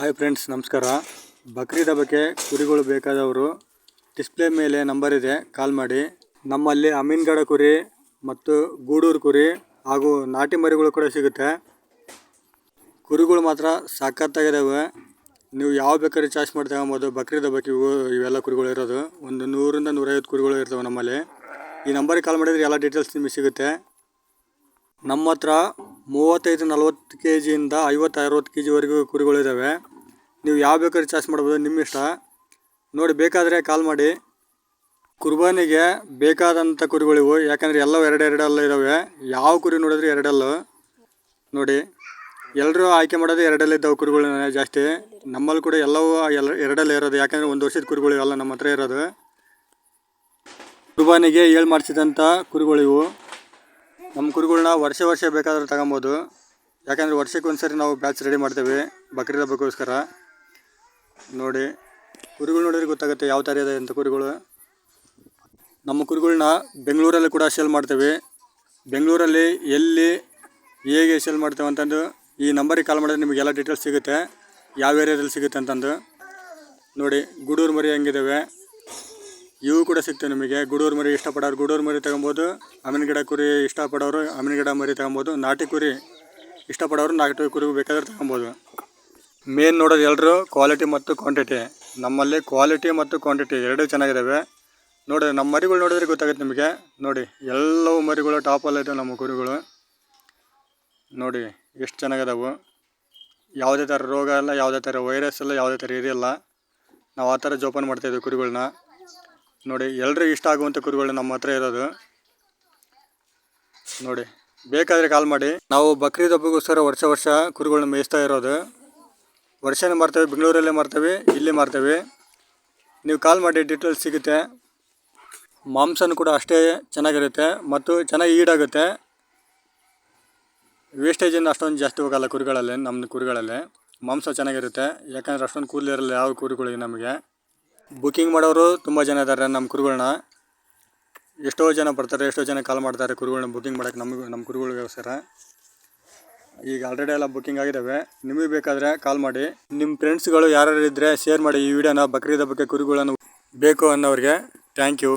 Hi friends ನಮಸ್ಕಾರ. ಬಕ್ರೀದ್ ಹಬ್ಬಕ್ಕೆ ಕುರಿಗಳು ಬೇಕಾದವರು ಡಿಸ್ಪ್ಲೇ ಮೇಲೆ ನಂಬರ್ ಇದೆ ಕಾಲ್ ಮಾಡಿ. ನಮ್ಮಲ್ಲಿ ಅಮೀನ್ಗಡ ಕುರಿ ಮತ್ತು ಗೂಡೂರು ಕುರಿ ಹಾಗೂ ನಾಟಿ ಮರಿಗಳು ಕೂಡ ಸಿಗುತ್ತೆ. ಕುರಿಗಳು ಮಾತ್ರ ಸಖತ್ತಾಗಿದ್ದಾವೆ ನೀವು ಯಾವ ಬೇಕಾದ್ರೆ ಚಾಯ್ಸ್ ಮಾಡಿ ತಗೊಬೋದು. ಬಕ್ರೀದ್ ಹಬ್ಬಕ್ಕೆ ಇವು ಇವೆಲ್ಲ ಕುರಿಗಳು ಇರೋದು. ಒಂದು ನೂರಿಂದ ನೂರೈವತ್ತು ಕುರಿಗಳು ಇರ್ತವೆ ನಮ್ಮಲ್ಲಿ. ಈ ನಂಬರಿಗೆ ಕಾಲ್ ಮಾಡಿದರೆ ಎಲ್ಲ ಡೀಟೇಲ್ಸ್ ನಿಮಗೆ ಸಿಗುತ್ತೆ. ನಮ್ಮ ಹತ್ರ ಮೂವತ್ತೈದು ನಲ್ವತ್ತು ಕೆ ಜಿಯಿಂದ ಐವತ್ತು ಅರವತ್ತು ಕೆ ಜಿವರೆಗೂ ಕುರಿಗಳಿದ್ದಾವೆ ನೀವು ಯಾವ ಬೇಕಾದ್ರೂ ಚಾಯ್ಸ್ ಮಾಡ್ಬೋದು, ನಿಮ್ಮ ಇಷ್ಟ. ನೋಡಿ, ಬೇಕಾದರೆ ಕಾಲ್ ಮಾಡಿ. ಕುರ್ಬಾನಿಗೆ ಬೇಕಾದಂಥ ಕುರಿಗಳಿವು, ಯಾಕಂದರೆ ಎಲ್ಲವೂ ಎರಡು ಎರಡಲ್ಲ ಇದ್ದಾವೆ ಯಾವ ಕುರಿ ನೋಡಿದ್ರೆ ಎರಡಲ್ಲು. ನೋಡಿ ಎಲ್ಲರೂ ಆಯ್ಕೆ ಮಾಡೋದು ಎರಡಲ್ಲಿ ಇದ್ದಾವೆ ಕುರಿಗಳು ಜಾಸ್ತಿ. ನಮ್ಮಲ್ಲಿ ಕೂಡ ಎಲ್ಲವೂ ಎಲ್ಲ ಎರಡಲ್ಲೇ ಇರೋದು. ಯಾಕಂದರೆ ಒಂದು ವರ್ಷದ ಕುರಿಗಳು ಎಲ್ಲ ನಮ್ಮ ಹತ್ರ ಇರೋದು. ಕುರ್ಬಾನಿಗೆ ಏಳು ಮಾಡಿಸಿದಂಥ ಕುರಿಗಳಿವು. ನಮ್ಮ ಕುರಿಗಳನ್ನ ವರ್ಷ ವರ್ಷ ಬೇಕಾದರೂ ತಗೊಬೋದು. ಯಾಕಂದರೆ ವರ್ಷಕ್ಕೆ ಒಂದು ನಾವು ಬ್ಯಾಚ್ ರೆಡಿ ಮಾಡ್ತೇವೆ. ಬಕ್ರೀದ್ ಹಬ್ಬಕ್ಕೋಸ್ಕರ. ನೋಡಿ, ಕುರಿಗಳು ನೋಡಿದ್ರೆ ಗೊತ್ತಾಗುತ್ತೆ ಯಾವ ಥರ ಇದೆ ಅಂತ ಕುರಿಗಳು. ನಮ್ಮ ಕುರಿಗಳನ್ನ ಬೆಂಗಳೂರಲ್ಲಿ ಕೂಡ ಸೇಲ್ ಮಾಡ್ತೇವೆ. ಬೆಂಗಳೂರಲ್ಲಿ ಎಲ್ಲಿ ಹೇಗೆ ಸೇಲ್ ಮಾಡ್ತೇವೆ ಅಂತಂದು ಈ ನಂಬರಿಗೆ ಕಾಲ್ ಮಾಡಿದ್ರೆ ನಿಮಗೆಲ್ಲ ಡೀಟೇಲ್ಸ್ ಸಿಗುತ್ತೆ. ಯಾವ ಏರಿಯಾದಲ್ಲಿ ಸಿಗುತ್ತೆ ಅಂತಂದು. ನೋಡಿ, ಗುಡೂರು ಮರಿ ಹೆಂಗಿದ್ದಾವೆ ಇವು ಕೂಡ ಸಿಗ್ತವೆ ನಿಮಗೆ. ಗುಡೂರ್ ಮರಿ ಇಷ್ಟಪಡೋರು ಗುಡೂರು ಮರಿ ತಗೊಬೋದು, ಅಮಿನ ಗಿಡ ಕುರಿ ಇಷ್ಟಪಡೋರು ಅಮಿನ ಗಿಡ ಮರಿ ತಗೊಬೋದು, ನಾಟಿ ಕುರಿ ಇಷ್ಟಪಡೋರು ನಾಟಿ ಕುರಿ ಬೇಕಾದ್ರೆ ತಗೊಬೋದು. ಮೇನ್ ನೋಡೋದು ಎಲ್ಲರೂ ಕ್ವಾಲಿಟಿ ಮತ್ತು ಕ್ವಾಂಟಿಟಿ ನಮ್ಮಲ್ಲಿ ಕ್ವಾಲಿಟಿ ಮತ್ತು ಕ್ವಾಂಟಿಟಿ ಎರಡೂ ಚೆನ್ನಾಗಿದ್ದಾವೆ ನೋಡಿ ನಮ್ಮ ಮರಿಗಳು ನೋಡಿದ್ರೆ ಗೊತ್ತಾಗುತ್ತೆ ನಿಮಗೆ. ನೋಡಿ, ಎಲ್ಲವೂ ಮರಿಗಳು ಟಾಪಲ್ಲಿ ನಮ್ಮ ಕುರಿಗಳು. ನೋಡಿ, ಎಷ್ಟು ಚೆನ್ನಾಗಿದ್ದಾವೆ ಯಾವುದೇ ಥರ ರೋಗ ಇಲ್ಲ, ಯಾವುದೇ ಥರ ವೈರಸ್ ಇಲ್ಲ, ಯಾವುದೇ ಥರ ಇರಿಲ್ಲ ನಾವು ಆ ಥರ ಜೋಪಾನ ಮಾಡ್ತಾಯಿದ್ದೀವಿ ಕುರಿಗಳನ್ನ ನೋಡಿ, ಎಲ್ರಿಗೂ ಇಷ್ಟ ಆಗುವಂಥ ಕುರಿಗಳು ನಮ್ಮ ಹತ್ರ ಇರೋದು. ನೋಡಿ, ಬೇಕಾದರೆ ಕಾಲ್ ಮಾಡಿ. ನಾವು ಬಕ್ರೀದ್ ಹಬ್ಬಗೋಸ್ಕರ ವರ್ಷ ವರ್ಷ ಕುರಿಗಳನ್ನ ಮೇಯಿಸ್ತಾ ಇರೋದು. ವರ್ಷನೇ ಮಾಡ್ತೇವೆ ಬೆಂಗಳೂರಲ್ಲೇ ಮಾಡ್ತೇವೆ ಇಲ್ಲಿ ಮಾಡ್ತೇವೆ ನೀವು ಕಾಲ್ ಮಾಡಿ ಡೀಟೇಲ್ಸ್ ಸಿಗುತ್ತೆ. ಮಾಂಸನೂ ಕೂಡ ಅಷ್ಟೇ ಚೆನ್ನಾಗಿರುತ್ತೆ ಮತ್ತು ಚೆನ್ನಾಗಿ ಈಡಾಗುತ್ತೆ. ವೇಸ್ಟೇಜನ್ನು ಅಷ್ಟೊಂದು ಜಾಸ್ತಿ ಹೋಗಲ್ಲ ಕುರಿಗಳಲ್ಲಿ, ನಮ್ಮ ಕುರಿಗಳಲ್ಲಿ. ಮಾಂಸ ಚೆನ್ನಾಗಿರುತ್ತೆ, ಯಾಕಂದರೆ ಅಷ್ಟೊಂದು ಕೂದಲಿರಲ್ಲ ಯಾವ ಕುರಿಗಳಿಗೆ ನಮಗೆ. ಬುಕ್ಕಿಂಗ್ ಮಾಡೋರು ತುಂಬ ಜನ ಇದ್ದಾರೆ ನಮ್ಮ ಕುರುಗಳನ್ನ ಎಷ್ಟೋ ಜನ ಬರ್ತಾರೆ, ಎಷ್ಟೋ ಜನ ಕಾಲ್ ಮಾಡ್ತಾರೆ ಕುರುಗಳನ್ನ ಬುಕ್ಕಿಂಗ್ ಮಾಡೋಕ್ಕೆ ನಮಗೆ, ನಮ್ಮ ಕುರುಗಳಿಗೋಸ್ಕರ. ಈಗ ಆಲ್ರೆಡಿ ಎಲ್ಲ ಬುಕ್ಕಿಂಗ್ ಆಗಿದ್ದಾವೆ ನಿಮಗೆ ಬೇಕಾದರೆ ಕಾಲ್ ಮಾಡಿ. ನಿಮ್ಮ ಫ್ರೆಂಡ್ಸ್ಗಳು ಯಾರ್ಯಾರು ಇದ್ದರೆ ಶೇರ್ ಮಾಡಿ ಈ ವಿಡಿಯೋನ ಬಕ್ರೀದ ಬಗ್ಗೆ ಕುರಿಗಳನ್ನು ಬೇಕು ಅನ್ನೋರಿಗೆ ಥ್ಯಾಂಕ್ ಯು